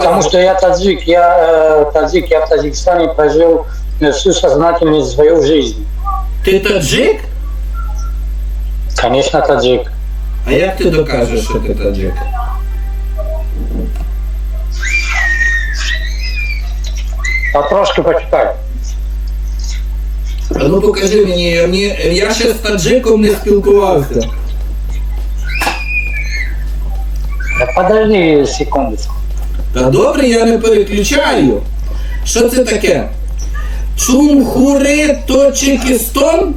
Потому что я таджик, я э, таджик, я в Таджикистане прожил э, всю сознательность свою жизнь. Ти таджик? Конечно, таджик. А як ти докажеш, що ти таджик? Потрошки почитай. А ну покажи мені, мені я ще з таджиком не спілкувався. Да подожди секундочку. Та добре, я не переключаю. Що це таке? Чумхури Точикістон?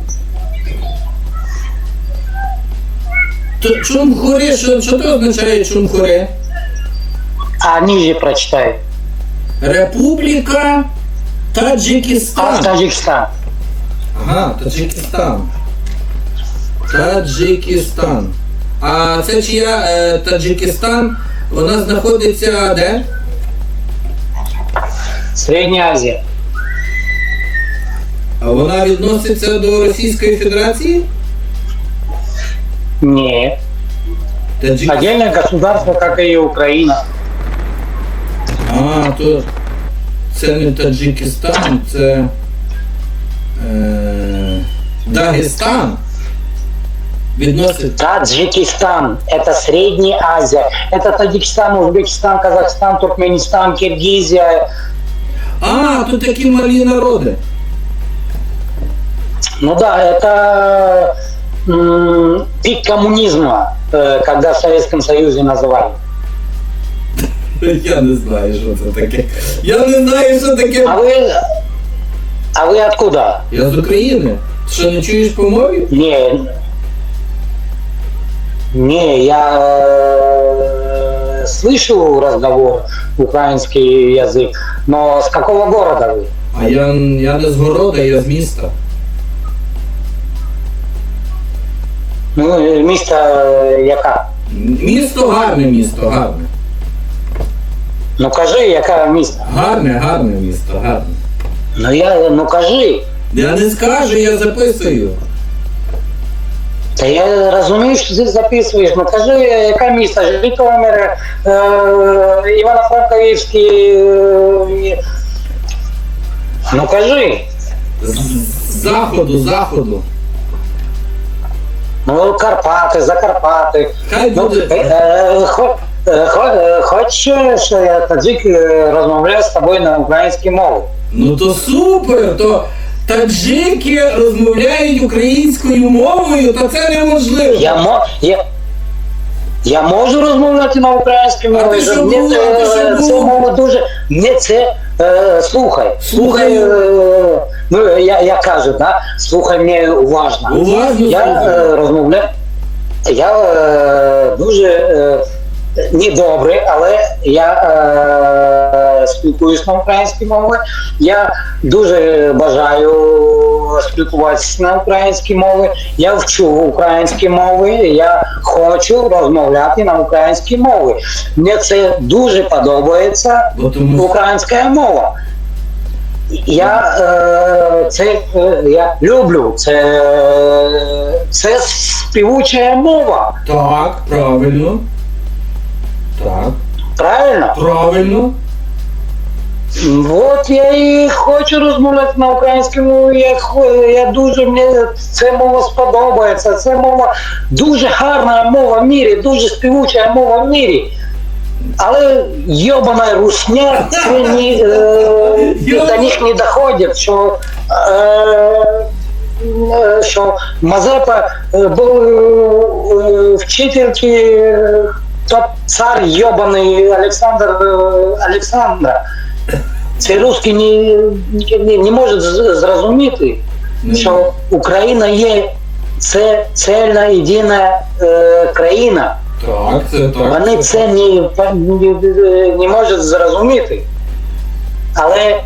Чумхури, що, що це означає чумхури? А ниже прочитай. Республіка А Таджикистан. Таджикистан. Ага, Таджикистан. Таджикистан. А це чия е, Таджикистан? Вона знаходиться де? Средняя Азия. А вона відноситься до Російської Федерації? Нет. Таджик... Отдельное государство, как и Украина. А, то це не Таджикистан, це. Е, Дагестан. Відносить. Таджикистан – это Средняя Азия. Это Таджикистан, Узбекистан, Казахстан, Туркменистан, Киргизия. А, тут такі малі народи. Ну да, это м, пик коммунизма, э, когда в Советском Союзе называли. Я не знаю, що це таке. Я не знаю, що А таке. вы, а вы откуда? Я з України. Ти Що не чуєш по мові? Не, не, я э, слышу разговор, украинский язык, но с какого города вы? А я, я не з города, я з міста. Ну, э, место э, яка? Місто гарне місто, гарне. Ну кажи, яка місто? Гарне, гарне місто, гарне. Ну я, ну кажи. Я не скажу, я записую. Та я розумію, що ти записуєш. Ну кажи, яка місто? Житомир, е, Івано-Франківський. Е, ну кажи. З заходу, заходу. Ну, Карпати, Закарпати. Хай Ну, буде. е, хо, е, хо, е, хочеш, що я таджик е, розмовляю з тобою на українській мові? Ну то супер, то таджики розмовляють українською мовою, та це неможливо. Я, мо, я, я можу розмовляти на українській А мові. ти що Мені був? це, А ти що це був? мова дуже. Мені це е, слухай. Слухай, е, ну я, я кажу, да? слухай мене уважно. Уважно Я слухаю. е, розмовляю. Я е, дуже е, недобрий, але я е, спілкуюсь на українській мові. Я дуже бажаю спілкуватися на українській мові. Я вчу українські мови. Я хочу розмовляти на українській мові. Мені це дуже подобається. Українська мова. Я е, це е, я люблю. Це, це співуча мова. так, правильно. Так, Правильно? правильно. От я і хочу розмовляти на українській мові. Я, я дуже мені ця мова сподобається. Це мова дуже гарна мова в мірі, дуже співуча мова в мірі. Але йобана русня, це ні, е, до них не доходить, що, е, е, що Мазепа е, був е, вчительки, тот цар йобаний Олександр е, Олександра. Цей русський не, не, не може зрозуміти, що Україна є це цельна єдина е, країна. Так, це так. Вони це не, не, не можуть зрозуміти. Але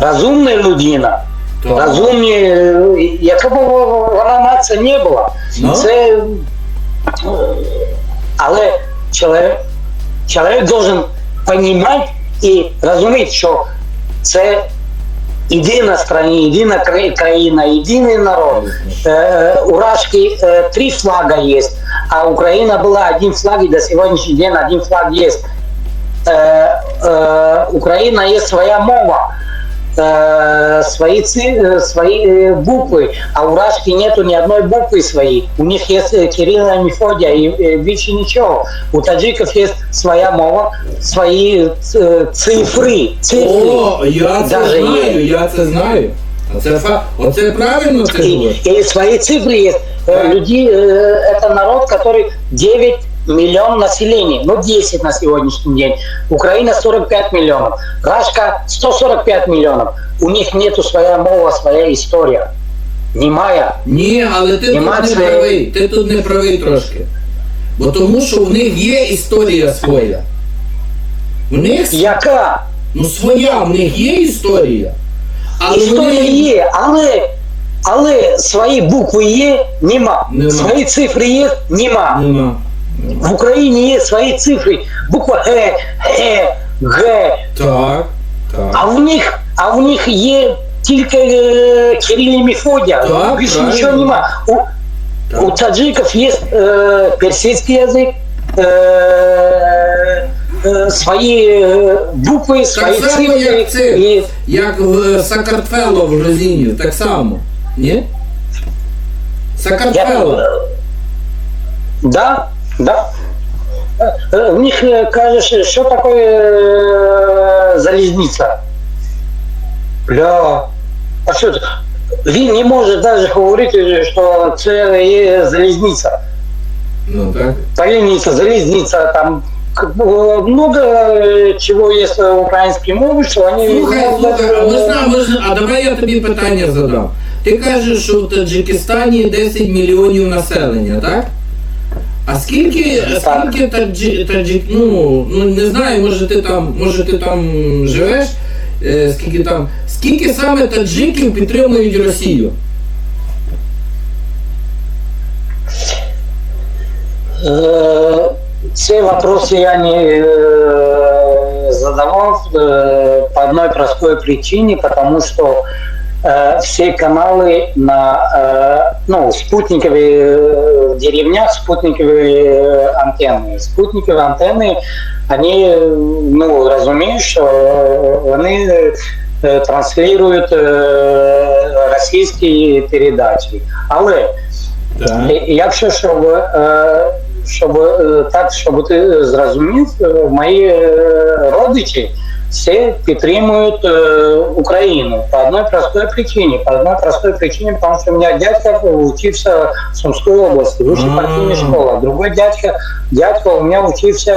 розумна людина, Так. розумні, е, яка б вона нація не була, Ну. це. е, Але чоловік, чоловік должен розуміти і розуміти, що це єдина страна, єдина кра- країна, єдиний народ. Э, у Рашки э, три флага есть, а Украина была один флаг, и до сегодняшний день один флаг есть. е, е, Україна є своя мова, е, свої, ци, е, свої е, букви, а у Рашки нету ни одной буквы своей. У них есть э, Кирилла и Мефодия и э, больше ничего. У таджиков есть своя мова, свои э, цифры. цифры. О, я це Даже знаю, є. я це знаю. Оце, фа- оце правильно ти И, говориш? и свои цифры есть. Да. Э, Люди, э, это народ, который 9 миллион населения, ну 10 на сегодняшний день. Украина 45 миллионов, Рашка 145 миллионов. У них нету своя мова, своя история. Немая. Ні, але ти тут не це- правий. Ти тут не правий трошки. Бо тому що в них є історія своя. В них Яка? ну своя, в них є історія. Але Історія вони є, але, але свої букви є, нема. Нема. Свої цифри є, нема. нема. В Україні є свої цифри. Буква Г, Г, Г. Так, А в них, а в них є тільки е, Кирил і Мефодія. Так, Більше правильно. нічого нема. У, Так. у таджиків є е, персидський язик, е, е, свої е, букви, свої Так само, цифри. як це, І, як в Сакартвело в Грузинію, так само. Ні? я, Сакартвело. е, да, да. Е, е, В них е, кажеш, що таке е, залізниця? Бля, а що це? Він не може навіть говорити, що це є залізниця. Ну так. Поленница, залезница, там как бы, много э, чего есть в украинской мове, что они... Слухай, ну, слухай, а э, можна, можна, а давай я тобі питання задам. Ти кажеш, що в Таджикистані 10 мільйонів населення, так? А скільки, а Так. скільки таджи, таджик, ну, ну не знаю, може ти там, може ти там живеш, е, скільки там, скільки саме таджиків підтримують Росію? Э, Все вопросы я не э, задавал э, по одной простой причине, потому что э, все каналы на э, ну, спутниковые э, в деревнях, спутниковые э, антенны. Спутниковые антенны, они, э, ну, разумеешь, що э, вони э, транслирують э, російські передачі. Але Так. І- Якщо щоб, е, щоб е, так, щоб ти зрозумів, е, мої е, родичі всі підтримують е, Україну по одной простой причине. По одной простой причине, потому что у меня дядька учился в Сумской области, высшей А. партийной школы. Другой дядька, дядька у меня учился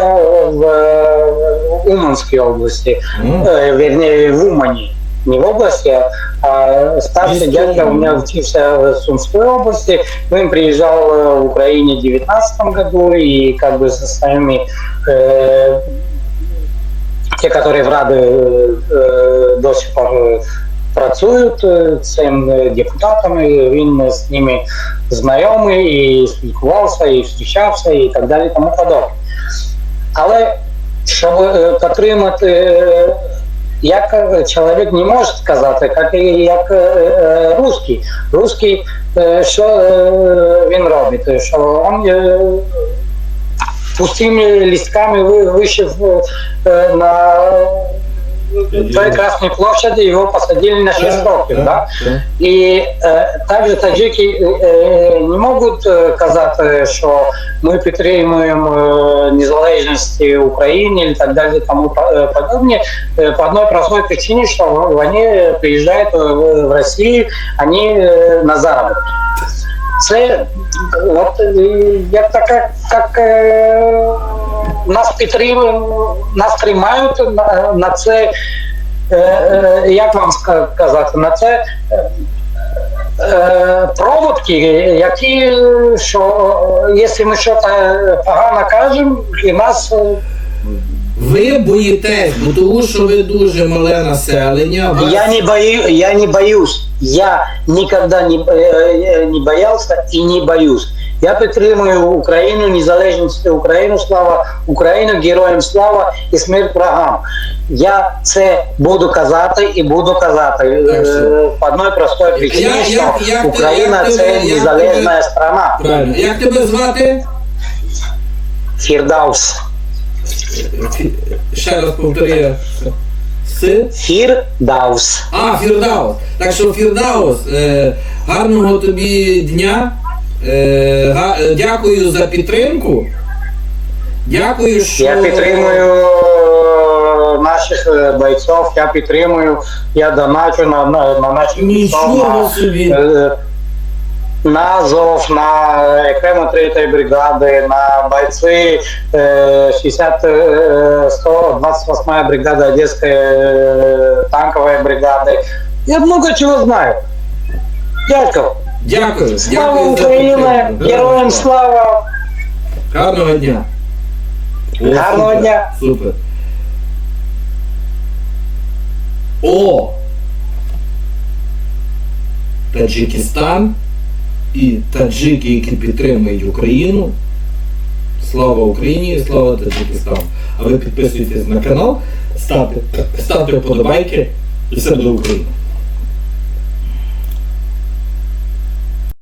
в э, Уманской области, Ну, э, вернее, в Умане. Не в области, а, а старший Есть дядька у Умань. меня учился в Сумской области. Он приезжал э, в Украине в 2019 году и как бы со своими э, те, которые в Раді е, до сих пор е, працюють цим е, депутатами, він з ними знайомий і спілкувався, і зустрічався, і так далі, тому подобне. Але щоб підтримати, як чоловік не може сказати, як, як русський. Русський, що він робить? Що він пустыми листками вы, вышив э, на той Красной площади, его посадили на шестовки, да? И э, также таджики э, не могут э, казати, що ми підтримуємо э, незалежність України і так далі тому по- э, подобне, э, по одной простой причине, что они приезжают в в Россию, они э, на заробітки. Це от як така, як е, нас підтримують, нас тримають на, на це, е, е, як вам ска- казати, на це проводки, які, що якщо ми щось погано кажемо, і нас Ви боїтесь, бо тому що ви дуже мале населення. вас- Я не бою, я не боюсь. Я никогда не, э, не боялся и не боюсь. Я підтримую Україну, незалежність Україну, слава Україну, героям слава і смерть врагам. Я це буду казати і буду казати е, по одной простой причині, Як- що як- як Україна як це як незалежна страна. Правильно. Як тебе звати? Фірдаус. Ще раз повторюю. С. Фірдаус. А, Фірдаус. Так що Фірдаус, е, гарного тобі дня. Е, га- е, дякую за підтримку. Дякую, що. Я підтримую е, наших е, бойців, я підтримую, я доначу на, на, на наших Нічого на, собі. е, на Азов, на окремо 3 бригади, на бойці е, 60, е, 128 бригада Одесской е, танкової бригади. Я много чого знаю. Дякую. Дякую. Слава Дякую за Україні! підтримку. Героям слава! Гарного дня. О, Гарного супер, дня. Супер. О! Таджикистан І таджики, які підтримують Україну. Слава Україні, слава Таджикистану. А ви підписуйтесь на канал, ставте, ставте вподобайки і все буде Україна.